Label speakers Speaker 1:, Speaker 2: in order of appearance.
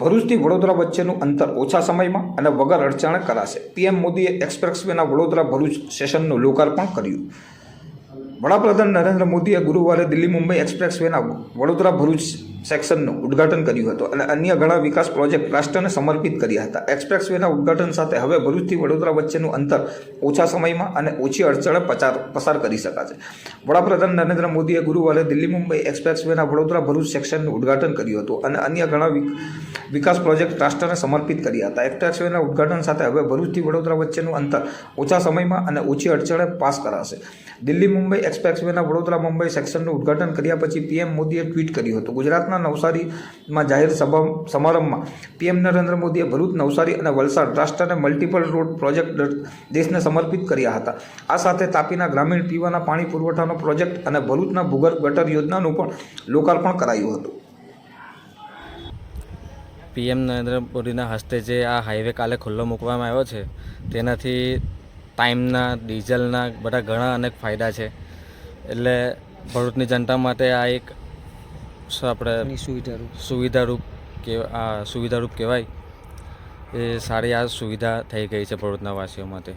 Speaker 1: ભરૂચથી વડોદરા વચ્ચેનું અંતર ઓછા સમયમાં અને વગર અડચણે કરાશે. પીએમ મોદીએ એક્સપ્રેસવેના વડોદરા ભરૂચ સ્ટેશનનું લોકાર્પણ કર્યું. વડાપ્રધાન નરેન્દ્ર મોદીએ ગુરુવારે દિલ્હી મુંબઈ એક્સપ્રેસવેના વડોદરા ભરૂચ સેક્શનનું ઉદ્ઘાટન કર્યું હતું અને અન્ય ઘણા વિકાસ પ્રોજેક્ટ રાષ્ટ્રને સમર્પિત કર્યા હતા. એક્સપ્રેસવેના ઉદ્ઘાટન સાથે હવે ભરૂચથી વડોદરા વચ્ચેનું અંતર ઓછા સમયમાં અને ઓછી અડચણે પચાર પસાર કરી શકાશે. વડાપ્રધાન નરેન્દ્ર મોદીએ ગુરુવારે દિલ્હી મુંબઈ એક્સપ્રેસવેના વડોદરા ભરૂચ સેક્શનનું ઉદ્ઘાટન કર્યું હતું અને અન્ય ઘણા વિક- વિકાસ પ્રોજેક્ટ રાષ્ટ્રને સમર્પિત કર્યા હતા. એક્સપ્રેસવેના ઉદ્ઘાટન સાથે હવે ભરૂચથી વડોદરા વચ્ચેનું અંતર ઓછા સમયમાં અને ઓછી અડચણે પાસ કરાશે. દિલ્હી મુંબઈ એક્સપ્રેસવેના વડોદરા મુંબઈ સેક્શનનું ઉદ્ઘાટન કર્યા પછી પીએમ મોદીએ ટ્વીટ કર્યું હતું. ગુજરાતના નવસારીમાં જાહેર સભા સમારંભમાં પીએમ નરેન્દ્ર મોદીએ ભરૂચ, નવસારી અને વલસાડ રાષ્ટ્રને મલ્ટિપલ રોડ પ્રોજેક્ટ દેશને સમર્પિત કર્યા હતા. આ સાથે તાપીના ગ્રામીણ પીવાના પાણી પુરવઠાનો પ્રોજેક્ટ અને ભરૂચના ભૂગર્ભ ગટર યોજનાનું પણ લોકાર્પણ કરાયું હતું.
Speaker 2: પીએમ નરેન્દ્ર મોદીના હસ્તે જે આ હાઈવે કાલે ખુલ્લો મૂકવામાં આવ્યો છે, તેનાથી ટાઈમના ડીઝલના બધા ઘણા અનેક ફાયદા છે. એટલે ભરૂચની જનતા માટે આ એક આપણે
Speaker 3: સુવિધારૂપ.
Speaker 2: સુવિધારૂપ કે આ સુવિધારૂપ કહેવાય. એ સારી આ સુવિધા થઈ ગઈ છે ભરૂચના વાસીઓ માટે.